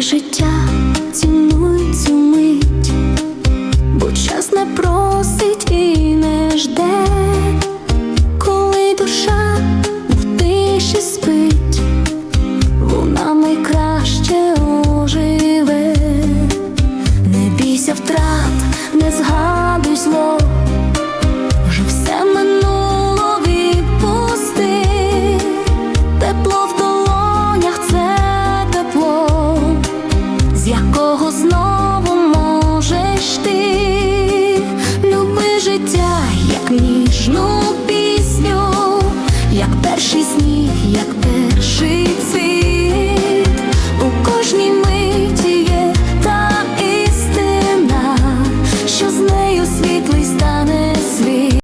життя. знову можеш ти, люби життя, як ніжну пісню, як перший сніг, як перший